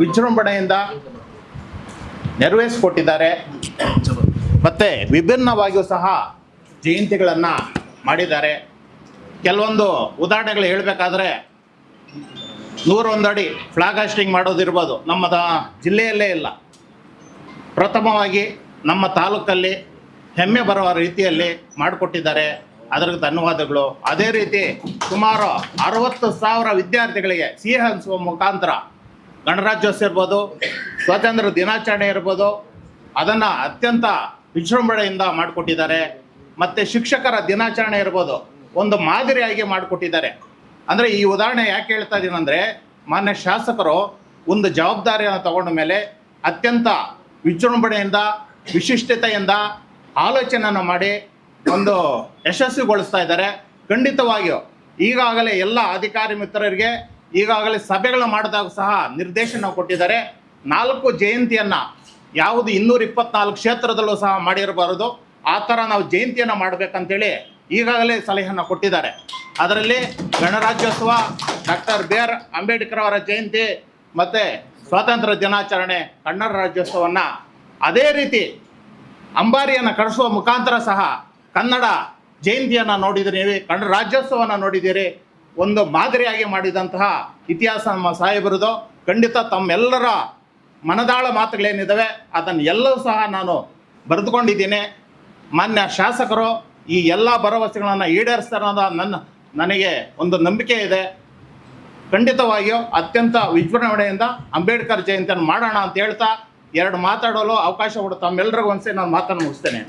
ವಿಜೃಂಭಣೆಯಿಂದ ನೆರವೇರಿಸಿಕೊಟ್ಟಿದ್ದಾರೆ. ಮತ್ತು ವಿಭಿನ್ನವಾಗಿಯೂ ಸಹ ಜಯಂತಿಗಳನ್ನು ಮಾಡಿದ್ದಾರೆ. ಕೆಲವೊಂದು ಉದಾಹರಣೆಗಳು ಹೇಳಬೇಕಾದ್ರೆ ನೂರೊಂದು ಅಡಿ ಫ್ಲಾಗ್ ಹಾಸ್ಟಿಂಗ್ ಮಾಡೋದಿರ್ಬೋದು. ನಮ್ಮ ಜಿಲ್ಲೆಯಲ್ಲೇ ಇಲ್ಲ. ಪ್ರಥಮವಾಗಿ ನಮ್ಮ ತಾಲೂಕಲ್ಲಿ ಹೆಮ್ಮೆ ಬರುವ ರೀತಿಯಲ್ಲಿ ಮಾಡಿಕೊಟ್ಟಿದ್ದಾರೆ. ಅದರ ಧನ್ಯವಾದಗಳು. ಅದೇ ರೀತಿ ಸುಮಾರು ಅರವತ್ತು ಸಾವಿರ ವಿದ್ಯಾರ್ಥಿಗಳಿಗೆ ಸಿಹಿ ಹಂಚುವ ಮುಖಾಂತರ ಗಣರಾಜ್ಯೋತ್ಸವ ಇರ್ಬೋದು, ಸ್ವಾತಂತ್ರ್ಯ ದಿನಾಚರಣೆ ಇರ್ಬೋದು, ಅದನ್ನು ಅತ್ಯಂತ ವಿಜೃಂಭಣೆಯಿಂದ ಮಾಡಿಕೊಟ್ಟಿದ್ದಾರೆ. ಮತ್ತು ಶಿಕ್ಷಕರ ದಿನಾಚರಣೆ ಇರ್ಬೋದು, ಒಂದು ಮಾದರಿಯಾಗಿ ಮಾಡಿಕೊಟ್ಟಿದ್ದಾರೆ. ಅಂದರೆ ಈ ಉದಾಹರಣೆ ಯಾಕೆ ಹೇಳ್ತಾ ಇದ್ದೀನಿ ಅಂದ್ರೆ, ಮಾನ್ಯ ಶಾಸಕರು ಒಂದು ಜವಾಬ್ದಾರಿಯನ್ನು ತಗೊಂಡ ಮೇಲೆ ಅತ್ಯಂತ ವಿಜೃಂಭಣೆಯಿಂದ, ವಿಶಿಷ್ಟತೆಯಿಂದ ಆಲೋಚನೆಯನ್ನು ಮಾಡಿ ಒಂದು ಯಶಸ್ವಿಗೊಳಿಸ್ತಾ ಇದ್ದಾರೆ. ಖಂಡಿತವಾಗಿಯೂ ಈಗಾಗಲೇ ಎಲ್ಲ ಅಧಿಕಾರಿ ಮಿತ್ರರಿಗೆ ಈಗಾಗಲೇ ಸಭೆಗಳನ್ನ ಮಾಡಿದಾಗ ಸಹ ನಿರ್ದೇಶನ ಕೊಟ್ಟಿದ್ದಾರೆ. ನಾಲ್ಕು ಜಯಂತಿಯನ್ನು ಯಾವುದು ಇನ್ನೂರ ಇಪ್ಪತ್ನಾಲ್ಕು ಕ್ಷೇತ್ರದಲ್ಲೂ ಸಹ ಮಾಡಿರಬಾರದು. ಆ ಥರ ನಾವು ಜಯಂತಿಯನ್ನು ಮಾಡಬೇಕಂತೇಳಿ ಈಗಾಗಲೇ ಸಲಹೆಯನ್ನು ಕೊಟ್ಟಿದ್ದಾರೆ. ಅದರಲ್ಲಿ ಗಣರಾಜ್ಯೋತ್ಸವ, ಡಾಕ್ಟರ್ ಬಿ ಆರ್ ಅಂಬೇಡ್ಕರ್ ಅವರ ಜಯಂತಿ ಮತ್ತು ಸ್ವಾತಂತ್ರ್ಯ ದಿನಾಚರಣೆ, ಕನ್ನಡ ರಾಜ್ಯೋತ್ಸವವನ್ನು ಅದೇ ರೀತಿ ಅಂಬಾರಿಯನ್ನು ಕಳಿಸುವ ಮುಖಾಂತರ ಸಹ ಕನ್ನಡ ಜಯಂತಿಯನ್ನು ನೋಡಿದ್ದೀರಿ ಕನ್ನಡ ರಾಜ್ಯೋತ್ಸವವನ್ನು ನೋಡಿದ್ದೀರಿ ಒಂದು ಮಾದರಿಯಾಗಿ ಮಾಡಿದಂತಹ ಇತಿಹಾಸ ನಮ್ಮ ಸಾಹೇಬರದು. ಖಂಡಿತ ತಮ್ಮೆಲ್ಲರ ಮನದಾಳ ಮಾತುಗಳೇನಿದ್ದಾವೆ ಅದನ್ನು ಎಲ್ಲವೂ ಸಹ ನಾನು ಬರೆದುಕೊಂಡಿದ್ದೀನಿ. ಮಾನ್ಯ ಶಾಸಕರು, ಈ ಎಲ್ಲ ಭರವಸೆಗಳನ್ನು ಈಡೇರಿಸ್ತಾರೆ ಅನ್ನೋದು ನನ್ನ, ನನಗೆ ಒಂದು ನಂಬಿಕೆ ಇದೆ. ಖಂಡಿತವಾಗಿಯೂ ಅತ್ಯಂತ ವಿಜೃಂಭಣೆಯಿಂದ ಅಂಬೇಡ್ಕರ್ ಜಯಂತಿಯನ್ನು ಮಾಡೋಣ ಅಂತ ಹೇಳ್ತಾ, ಎರಡು ಮಾತಾಡಲು ಅವಕಾಶ ಕೊಡು ತಮ್ಮೆಲ್ಲರಿಗೂ ಒಂದ್ಸರಿ ನಾನು ಮಾತನ್ನು ಮುಗಿಸ್ತೇನೆ.